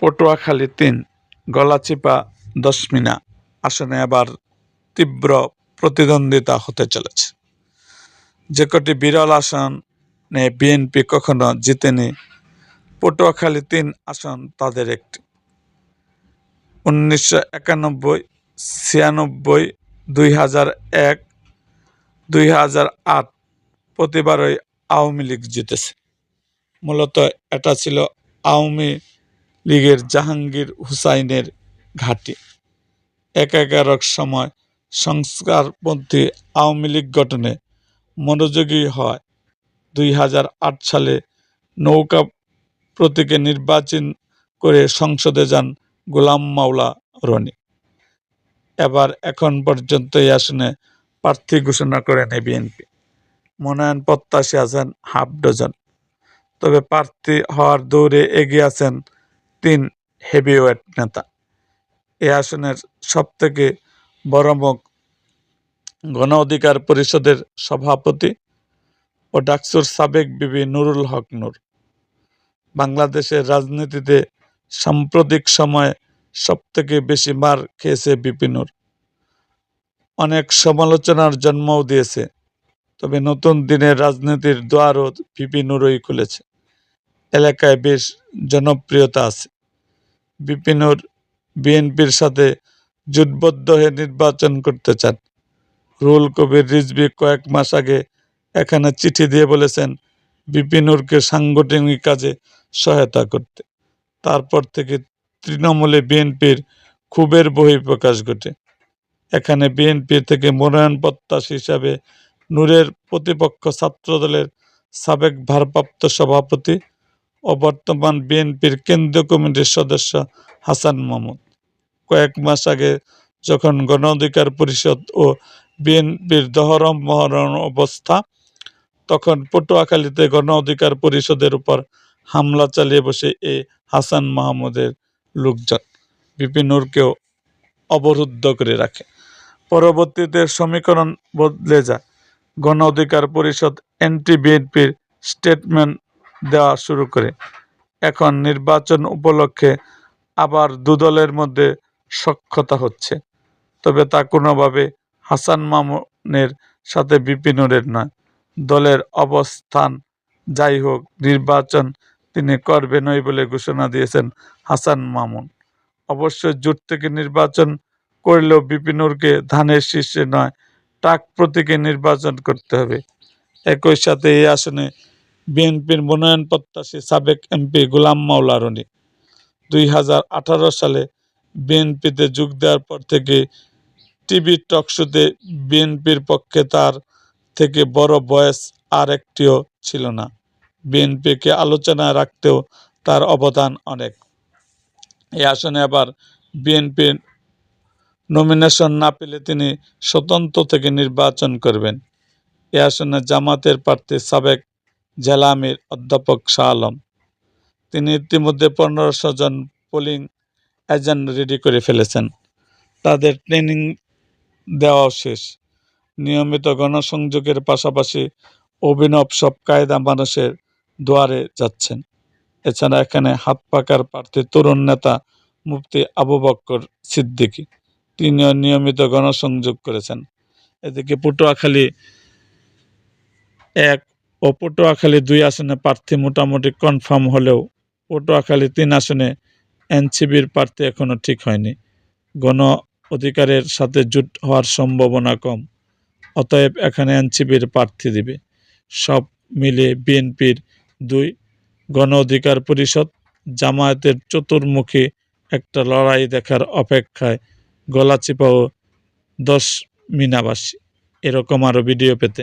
পটুয়াখালী তিন, গলাচিপা দশমিনা আসনে আবার তীব্র প্রতিদ্বন্দ্বিতা হতে চলেছে। যে কটি বিরল আসনে বিএনপি কখনো জিতেনি, পটুয়াখালী তিন আসন তাদের একটি। উনিশশো একানব্বই, ছিয়ানব্বই, দুই হাজার এক, দুই হাজার আট প্রতিবারই আওয়ামী লীগ জিতেছে। মূলত এটা ছিল আওয়ামী লীগের জাহাঙ্গীর হুসাইনের ঘাঁটি। একাগারক সময় সংস্কারপন্থী আওয়ামী লীগ গঠনে মনোযোগী হয় দুই হাজার আট সালে নৌকা প্রতীকে নির্বাচন করে সংসদে যান গোলাম মাওলা রনি। এবার এখন পর্যন্ত এই আসনে প্রার্থী ঘোষণা করেনি বিএনপি। মনোনয়ন প্রত্যাশী আছেন হাফ ডজন। তবে প্রার্থী হওয়ার দৌড়ে এগিয়ে আছেন তিন হেভিওয়েট নেতা। এ আসনের সবথেকে বড় মুখ গণ অধিকার পরিষদের সভাপতি ও ডাকসুর সাবেক বিবি নুরুল হক নূর। বাংলাদেশের রাজনীতিতে সাম্প্রতিক সময়ে সবথেকে বেশি মার খেয়েছে বিপিনুর অনেক সমালোচনার জন্মও দিয়েছে, তবে নতুন দিনের রাজনীতির দ্বারও বিপিনুরই খুলেছে। এলাকায় বেশ জনপ্রিয়তা আছে। বিপিনুর বিএনপির সাথে জোটবদ্ধ হয়ে নির্বাচন করতে চান। রুল কবির রিজভি কয়েক মাস আগে এখানে চিঠি দিয়ে বলেছেন, বিপিনুরকে সাংগঠনিক কাজে সহায়তা করতে। তারপর থেকে তৃণমূলে বিএনপির ক্ষোভের বহিঃপ্রকাশ ঘটে। এখানে বিএনপি থেকে মনোনয়ন প্রত্যাশী হিসাবে নূরের প্রতিপক্ষ ছাত্রদলের সাবেক ভারপ্রাপ্ত সভাপতি ও বর্তমান বিএনপির কেন্দ্রীয় কমিটির সদস্য হাসান মাহমুদ। কয়েক মাস আগে যখন গণ অধিকার পরিষদ ও বিএনপির দহরম মহরম অবস্থা, তখন পটুয়াখালীতে গণ অধিকার পরিষদের উপর হামলা চালিয়ে বসে এই হাসান মাহমুদের লোকজন। বিপিনুরকেও অবরুদ্ধ করে রাখে। পরবর্তীতে সমীকরণ বদলে যায়। গণ অধিকার পরিষদ এনটি বিএনপির স্টেটমেন্ট দেওয়া শুরু করে। এখন নির্বাচন উপলক্ষে আবার দুদলের মধ্যে সক্ষতা হচ্ছে। তবে তা কোনোভাবে হাসান মামুনের সাথে বিপিনুরের নয়। দলের অবস্থান যাই হোক, নির্বাচন তিনি করবেনই বলে ঘোষণা দিয়েছেন হাসান মামুন। অবশ্য জোট থেকে নির্বাচন করলেও বিপিনুরকে ধানের শীর্ষে নয়, টাক প্রতীকে নির্বাচন করতে হবে। একই সাথে এই আসনে বিএনপির মনোনয়ন প্রত্যাশী সাবেক এমপি গোলাম মাওলা রনি। দুই হাজার আঠারো সালে বিএনপিতে যোগ দেওয়ার পর থেকে টিভি টক শোতে বিএনপির পক্ষে তার থেকে বড় বয়স আর একটিও ছিল না। বিএনপিকে আলোচনায় রাখতেও তার অবদান অনেক। এই আসনে আবার বিএনপির নমিনেশন না পেলে তিনি স্বতন্ত্র থেকে নির্বাচন করবেন। এ আসনে জামাতের প্রার্থী সাবেক জেলা আমির অধ্যাপক শাহ আলম। তিনি ইতিমধ্যে পনেরোশো জন পোলিং এজেন্ট রেডি করে ফেলেছেন। তাদের ট্রেনিং দেওয়াও শেষ। নিয়মিত গণসংযোগের পাশাপাশি অভিনব সব কায়দা মানুষের দুয়ারে যাচ্ছেন। এছাড়া এখানে হাত পাকার প্রার্থী তরুণ নেতা মুফতি আবু বক্কর সিদ্দিকী, তিনিও নিয়মিত গণসংযোগ করেছেন। এদিকে পটুয়াখালী এক ও পটুয়াখালী দুই আসনে প্রার্থী মোটামুটি কনফার্ম হলেও পটুয়াখালী তিন আসনে এনসিবির প্রার্থী এখনও ঠিক হয়নি। গণ অধিকারের সাথে জুট হওয়ার সম্ভাবনা কম, অতএব এখানে এনসিবির প্রার্থী দিবে। সব মিলে বিএনপির দুই গণ অধিকার পরিষদ জামায়াতের চতুর্মুখী একটা লড়াই দেখার অপেক্ষায় গলাচিপা ও দশ মিনাবাসী, এরকম আরও ভিডিও পেতে।